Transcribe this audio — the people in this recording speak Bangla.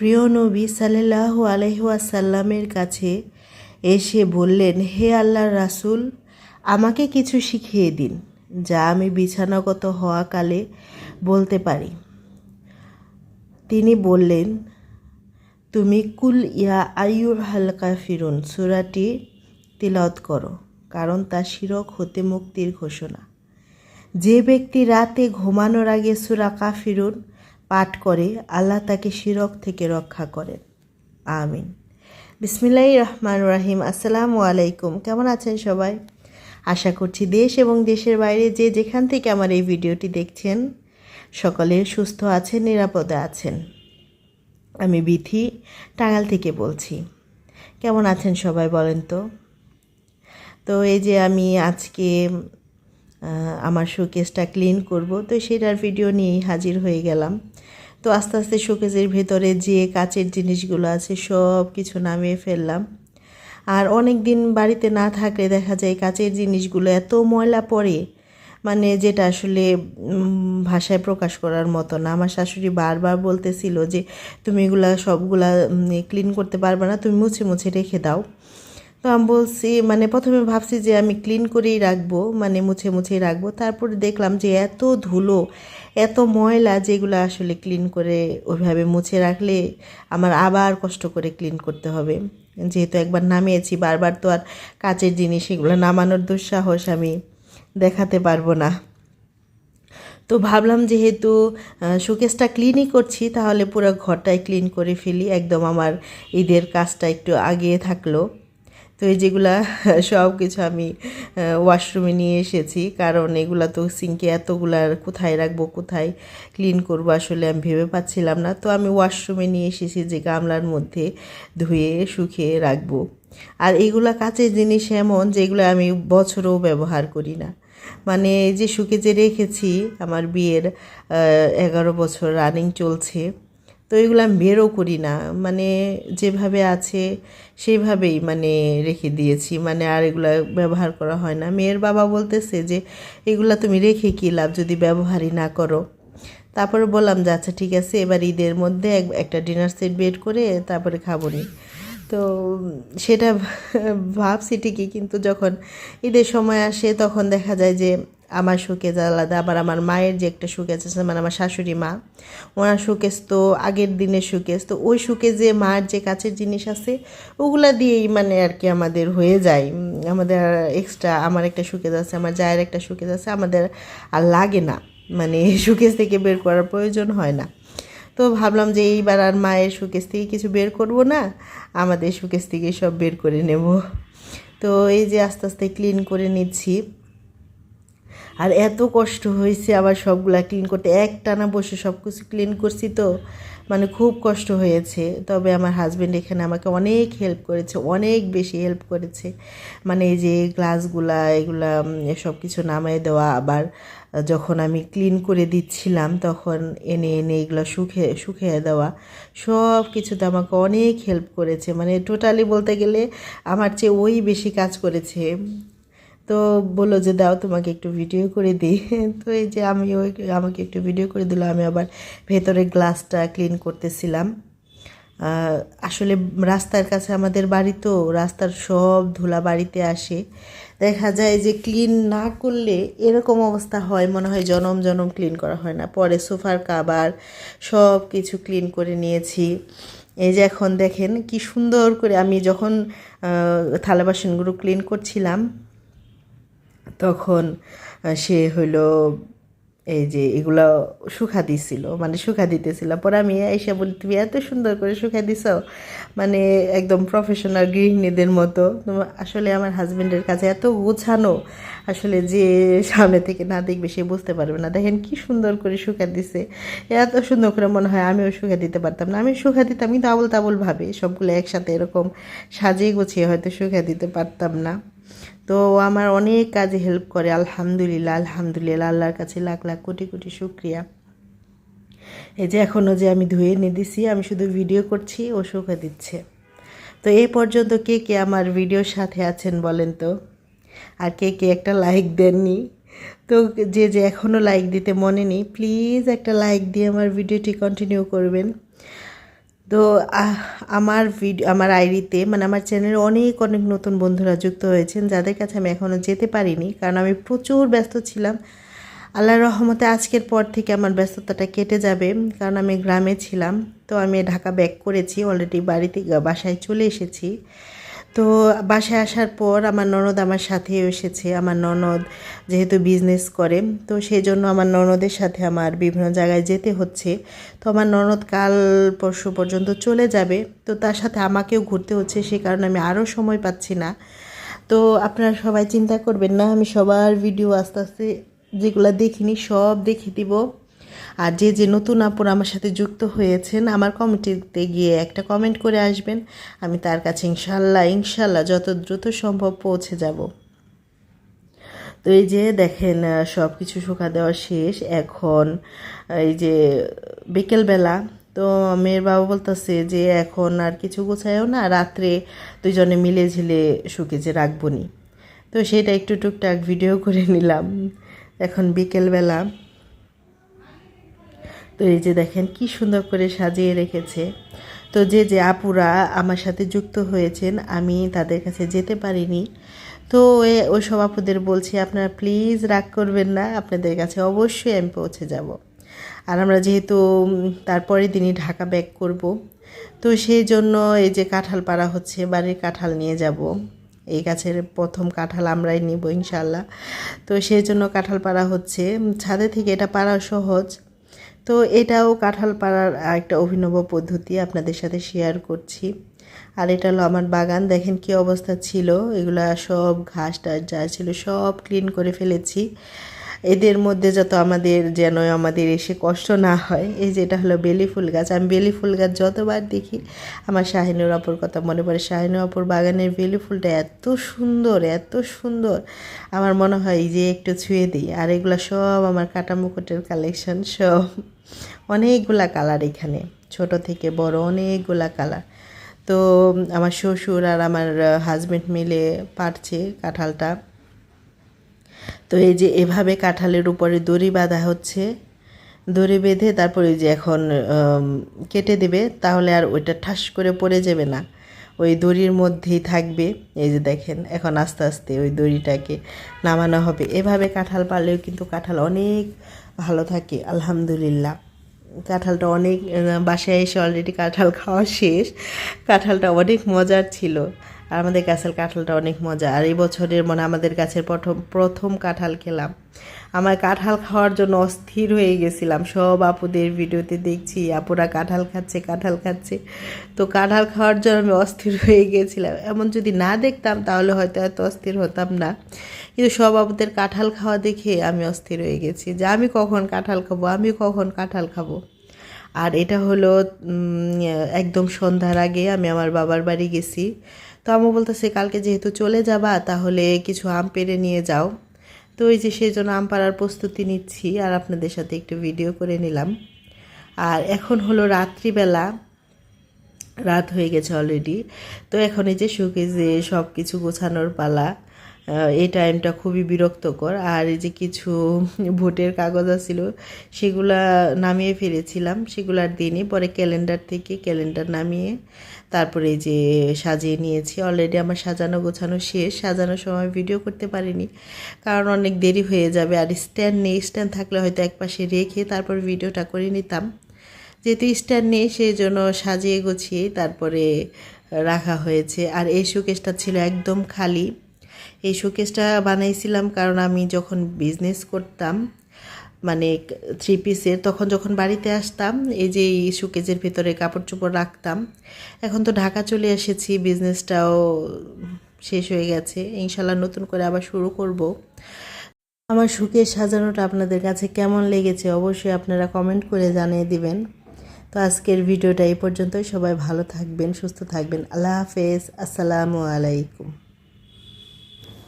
প্রিয় নবী সাল্লাহ আলহাসাল্লামের কাছে এসে বললেন, হে আল্লাহর রাসূল, আমাকে কিছু শিখিয়ে দিন, যা আমি বিছানাগত হওয়াকালে বলতে পারি। তিনি বললেন, তুমি কুল ইয়া আয়ুর হালকা ফিরুন সুরাটি তিলত করো, কারণ তা শিরক হতে মুক্তির ঘোষণা। যে ব্যক্তি রাতে ঘুমানোর আগে সুরা কাফিরুন পাঠ করে আল্লাহ তাকে শিরক থেকে রক্ষা করেন। আমিন। বিসমিল্লাহ রহমান রাহিম। আসসালামু আলাইকুম। কেমন আছেন সবাই? আশা করছি দেশ এবং দেশের বাইরে যে যেখান থেকে আমার এই ভিডিওটি দেখছেন, সকলে সুস্থ আছেন, নিরাপদে আছেন। আমি বিথি টাঙ্গাল থেকে বলছি। কেমন আছেন সবাই বলেন তো? তো এই যে আমি আজকে আমার শোকেসটা ক্লিন করব। তো সেটার ভিডিও নিয়েই হাজির হয়ে গেলাম। তো আস্তে আস্তে শোকেসের ভেতরে যে কাচের জিনিসগুলো আছে সব কিছু নামিয়ে ফেললাম। আর অনেক দিন বাড়িতে না থাকলে দেখা যায় কাচের জিনিসগুলো এত ময়লা পড়ে মানে যেটা আসলে ভাষায় প্রকাশ করার মতো না। আমার শাশুড়ি বারবার বলতেছিল যে, তুমি এগুলা সবগুলা ক্লিন করতে পারবে না, তুমি মুছে মুছে রেখে দাও। তো আমি বলছি মানে প্রথমে ভাবছি যে আমি ক্লিন করেই রাখব মানে মুছে মুছেই রাখব। তারপরে দেখলাম যে এত ধুলো, এত ময়লা যেগুলো আসলে ক্লিন করে ওইভাবে মুছে রাখলে আমার আবার কষ্ট করে ক্লিন করতে হবে। যেহেতু একবার নামিয়েছি, বারবার তো আর কাচের জিনিস এগুলো নামানোর দুঃসাহস আমি দেখাতে পারব না। তো ভাবলাম যেহেতু শোকেসটা ক্লিনই করছি, তাহলে পুরো ঘরটাই ক্লিন করে ফেলি, একদম আমার ঈদের কাজটা একটু আগিয়ে থাকল। তো এই যেগুলা সব কিছু আমি ওয়াশরুমে নিয়ে এসেছি। কারণ এগুলা তো সিঙ্কে এতগুলা কোথায় রাখব, কোথায় ক্লিন করব আসলে আমি ভেবে পাচ্ছিলাম না। তো আমি ওয়াশরুমে নিয়ে এসেছি যে গামলার মধ্যে ধুয়ে, শুকিয়ে রাখব। আর এগুলা কাচের জিনিস এমন যেগুলো আমি বছরও ব্যবহার করি না। মানে যে শুকে যে রেখেছি, আমার বিয়ের এগারো বছর রানিং চলছে। তো এগুলো আমি বেরও করি না। মানে যেভাবে আছে সেইভাবেই মানে রেখে দিয়েছি। মানে আর এগুলো ব্যবহার করা হয় না। মেয়ের বাবা বলতেছে যে, এগুলো তুমি রেখে কী লাভ যদি ব্যবহারই না করো? তারপরে বললাম যে আচ্ছা ঠিক আছে, এবার ঈদের মধ্যে এক- একটা ডিনার সেট বের করে তারপরে খাব নি তো সেটা ভাবছি ঠিকই, কিন্তু যখন ঈদের সময় আসে তখন দেখা যায় যে আমার শোকেজ আলাদা আবার আমার মায়ের যে একটা শোকেজ আছে মানে আমার শাশুড়ি মা, ওনার শোকেজ তো আগের দিনের শোকেজ তো ওই শোকেজে মার যে কাছের জিনিস আছে, ওগুলা দিয়েই মানে আর কি আমাদের হয়ে যায়। আমাদের এক্সট্রা আমার একটা শোকেজ আছে, আমার জায়ের একটা শোকেজ আছে, আমাদের আর লাগে না। মানে শোকেজ থেকে বের করার প্রয়োজন হয় না। তো ভাবলাম যে এইবার আর মায়ের শোকেস থেকে কিছু বের করব না, আমাদের শোকেস থেকে সব বের করে নেব। তো এই যে আস্তে আস্তে ক্লিন করে নিচ্ছি। আর এত কষ্ট হয়েছে আবার সবগুলা ক্লিন করতে। একটানা বসে সব কিছু ক্লিন করছি তো মানে খুব কষ্ট হয়েছে। তবে আমার হাজব্যান্ড এখানে আমাকে অনেক হেল্প করেছে, অনেক বেশি হেল্প করেছে। মানে এই যে গ্লাসগুলা এগুলা সব কিছু নামাই দেওয়া আবার যখন আমি ক্লিন করে দিচ্ছিলাম তখন এনে এনে এগুলো শুকে শুকিয়ে দেওয়া। সব কিছুতে আমাকে অনেক হেল্প করেছে। মানে টোটালি বলতে গেলে আমার চেয়ে ওই বেশি কাজ করেছে। তো বলল যে, দাও তোমাকে একটু ভিডিও করে দিই। তো এই যে আমি ওই, আমাকে একটু ভিডিও করে দিল। আমি আবার ভেতরে গ্লাসটা ক্লিন করতেছিলাম। আসলে রাস্তার কাছে আমাদের বাড়ি তো, রাস্তার সব ধুলা বাড়িতে আসে। দেখা যায় যে ক্লিন না করলে এরকম অবস্থা হয়, মনে হয় জনম জনম ক্লিন করা হয় না। পরে সোফার কাবার সব কিছু ক্লিন করে নিয়েছি। এই যে এখন দেখেন কি সুন্দর করে আমি যখন থালা বাসনগুলো ক্লিন করছিলাম তখন সে হইল, এই যে এগুলো শুকা দিছিল মানে শুকা দিতেছিল। পরে আমি এসে বলি, তুমি এত সুন্দর করে শুকা দিছ। মানে একদম প্রফেশনাল গৃহিণীদের মতো। আসলে আমার হাজবেন্ডের কাছে এত গোছানো, আসলে যে সামনে থেকে না দেখবে সে বুঝতে পারবে না। দেখেন কি সুন্দর করে শুকা দিছে। এত সুন্দর করে মনে হয় আমিও শুকা দিতে পারতাম না। আমি শুকা দিতাম কিন্তু আবল তাবল ভাবে। সবগুলো একসাথে এরকম সাজিয়ে গুছিয়ে হয়তো শুকা দিতে পারতাম না। তো আমার অনেক কাজে হেল্প করে, আলহামদুলিল্লাহ আলহামদুলিল্লাহ, আল্লাহর কাছে লাখ লাখ কোটি কোটি শুক্রিয়া। এই যে এখনও যে আমি ধুয়ে নিয়ে দিছি, আমি শুধু ভিডিও করছি, ও শুকা দিচ্ছে। তো এই পর্যন্ত কে কে আমার ভিডিওর সাথে আছেন বলেন তো? আর কে কে একটা লাইক দেননি? তো যে যে এখনও লাইক দিতে মনে নেই প্লিজ একটা লাইক দিয়ে আমার ভিডিওটি কন্টিনিউ করবেন। তো আমার ভিডিও আমার আইডিতে মানে আমার চ্যানেলে অনেক অনেক নতুন বন্ধুরা যুক্ত হয়েছেন, যাদের কাছে আমি এখনও যেতে পারিনি, কারণ আমি প্রচুর ব্যস্ত ছিলাম। আল্লাহর রহমতে আজকের পর থেকে আমার ব্যস্ততাটা কেটে যাবে, কারণ আমি গ্রামে ছিলাম। তো আমি ঢাকা ব্যাক করেছি অলরেডি বাড়িতে, বাসায় চলে এসেছি। তো বাসায় আসার পর আমার ননদ আমার সাথে এসেছে। আমার ননদ যেহেতু বিজনেস করে, তো সেই জন্য আমার ননদের সাথে আমার বিভিন্ন জায়গায় যেতে হচ্ছে। তো আমার ননদ কাল পরশু পর্যন্ত চলে যাবে, তো তার সাথে আমাকেও ঘুরতে হচ্ছে, সে কারণে আমি আরও সময় পাচ্ছি না। তো আপনারা সবাই চিন্তা করবেন না, আমি সবার ভিডিও আস্তে আস্তে যেগুলো দেখিনি সব দেখে দিব। আর যে যে নতুন আপুর আমার সাথে যুক্ত হয়েছেন, আমার কমিটিতে গিয়ে একটা কমেন্ট করে আসবেন। আমি তার কাছে ইনশাল্লাহ ইনশাল্লাহ যত দ্রুত সম্ভব পৌঁছে যাব। তো এই যে দেখেন সব কিছু শুকা দেওয়া শেষ। এখন এই যে বিকেলবেলা, তো মেয়ের বাবা বলতেছে যে, এখন আর কিছু গোছায়ও না, রাত্রে দুজনে মিলে ঝিলে শুকে যে রাখব নি। তো সেটা একটু টুকটাক ভিডিও করে নিলাম। এখন বিকেলবেলা তো এই যে দেখেন কি সুন্দর করে সাজিয়ে রেখেছে। তো যে যে আপুরা আমার সাথে যুক্ত হয়েছেন আমি তাদের কাছে যেতে পারিনি। তো ওই সব আপুদের বলছি আপনারা প্লিজ রাগ করবেন না আপনাদের কাছে অবশ্যই আমি পৌঁছে যাব। আর আমরা যেহেতু উম, তারপরের দিনই ঢাকা ব্যাক করব তো সেই জন্য এই যে কাঁঠাল পাড়া হচ্ছে বাড়ির কাঁঠাল নিয়ে যাব। এই গাছের প্রথম কাঁঠাল আমরাই নিব ইনশাল্লাহ তো সেই জন্য কাঁঠাল পাড়া হচ্ছে। ছাদে থেকে এটা পাড়া সহজ। তো এটাও কাঁঠাল পাড়ার একটা অভিনব পদ্ধতি আপনাদের সাথে শেয়ার করছি। আর এটা হলো আমার বাগান, দেখেন কি অবস্থা ছিল। এগুলা সব ঘাস টাস যা ছিল সব ক্লিন করে ফেলেছি। এদের মধ্যে যত আমাদের যেন আমাদের এসে কষ্ট না হয়, এই যে এটা হলো বেলি ফুল গাছ। আমি বেলি ফুল গাছ যতবার দেখি, আমার শাহিনুর অপর কথা মনে পড়ে শাহিনুর অপর বাগানের বেলি ফুলটা এত সুন্দর এত সুন্দর। আমার মনে হয় যে একটু ছুঁয়ে দিই, আর এগুলো সব আমার কাটা মুকুটের কালেকশন সব। অনেকগুলা কালার এখানে, ছোট থেকে বড় অনেকগুলা কালার তো আমার শ্বশুর আর আমার হাজব্যান্ড মিলে পারছে কাঁঠালটা। তো এই যে এভাবে কাঁঠালের উপরে দড়ি বাঁধা হচ্ছে, দড়ি বেঁধে তারপরে যে এখন কেটে দেবে, তাহলে আর ওইটা ঠাস করে পড়ে যাবে না। ওই দড়ির মধ্যেই থাকবে। এই যে দেখেন, এখন আস্তে আস্তে ওই দড়িটাকে নামানো হবে। এভাবে কাঁঠাল পারলেও কিন্তু কাঁঠাল অনেক ভালো থাকে, আলহামদুলিল্লাহ। কাঁঠালটা অনেক বাসায় এসে অলরেডি কাঁঠাল খাওয়া শেষ। কাঁঠালটা অনেক মজার ছিল। আর আমাদের গাছের কাঁঠালটা অনেক মজা। আর এই বছরের মনে আমাদের গাছের প্রথম প্রথম কাঁঠাল খেলাম। আমার কাঁঠাল খাওয়ার জন্য অস্থির হয়ে গেছিলাম। সব আপুদের ভিডিওতে দেখছি, আপুরা কাঁঠাল খাচ্ছে কাঁঠাল খাচ্ছে। তো কাঁঠাল খাওয়ার জন্য আমি অস্থির হয়ে গেছিলাম। এমন যদি না দেখতাম, তাহলে হয়তো এত অস্থির হতাম না। কিন্তু সব আপুদের কাঁঠাল খাওয়া দেখে আমি অস্থির হয়ে গেছি যে আমি কখন কাঁঠাল খাব আমি কখন কাঁঠাল খাব। আর এটা হলো একদম সন্ধ্যার আগে আমি আমার বাবার বাড়ি গেছি। তো আমু বলতেছে, কালকে যেহেতু চলে যাবা, তাহলে কিছু আম পেড়ে নিয়ে যাও। তো ওই যে সেই জন্য আম পাড়ার প্রস্তুতি নিচ্ছি আর আপনাদের সাথে একটু ভিডিও করে নিলাম। আর এখন হলো রাত্রিবেলা, রাত হয়ে গেছে অলরেডি তো এখন এই যে শোকেজে সব কিছু গোছানোর পালা। এই টাইমটা খুবই বিরক্তকর। আর এই যে কিছু ভোটের কাগজ আছিল, সেগুলা নামিয়ে ফেলেছিলাম। সেগুলার দিনই পরে ক্যালেন্ডার থেকে ক্যালেন্ডার নামিয়ে তারপরে যে সাজিয়ে নিয়েছি। অলরেডি আমার সাজানো গোছানো শেষ। সাজানোর সময় ভিডিও করতে পারিনি। কারণ অনেক দেরি হয়ে যাবে। আর স্ট্যান্ড নেই। স্ট্যান্ড থাকলে হয়তো একপাশে রেখে তারপর ভিডিওটা করে নিতাম। যেহেতু স্ট্যান্ড নেই, সেই জন্য সাজিয়ে গুছিয়ে তারপরে রাখা হয়েছে। আর এই শোকেসটা ছিল একদম খালি। এই শোকেসটা বানাইছিলাম কারণ আমি যখন বিজনেস করতাম মানে থ্রি পিসের তখন যখন বাড়িতে আসতাম, এই যে এই শোকেজের ভেতরে কাপড় চোপড় রাখতাম, এখন তো ঢাকা চলে এসেছি বিজনেসটাও শেষ হয়ে গেছে, ইনশাল্লাহ নতুন করে আবার শুরু করব। আমার সুখের সাজানোটা আপনাদের কাছে কেমন লেগেছে অবশ্যই আপনারা কমেন্ট করে জানিয়ে দিবেন। তো আজকের ভিডিওটা এই পর্যন্তই, সবাই ভালো থাকবেন, সুস্থ থাকবেন, আল্লাহ হাফেজ, আসসালামু আলাইকুম।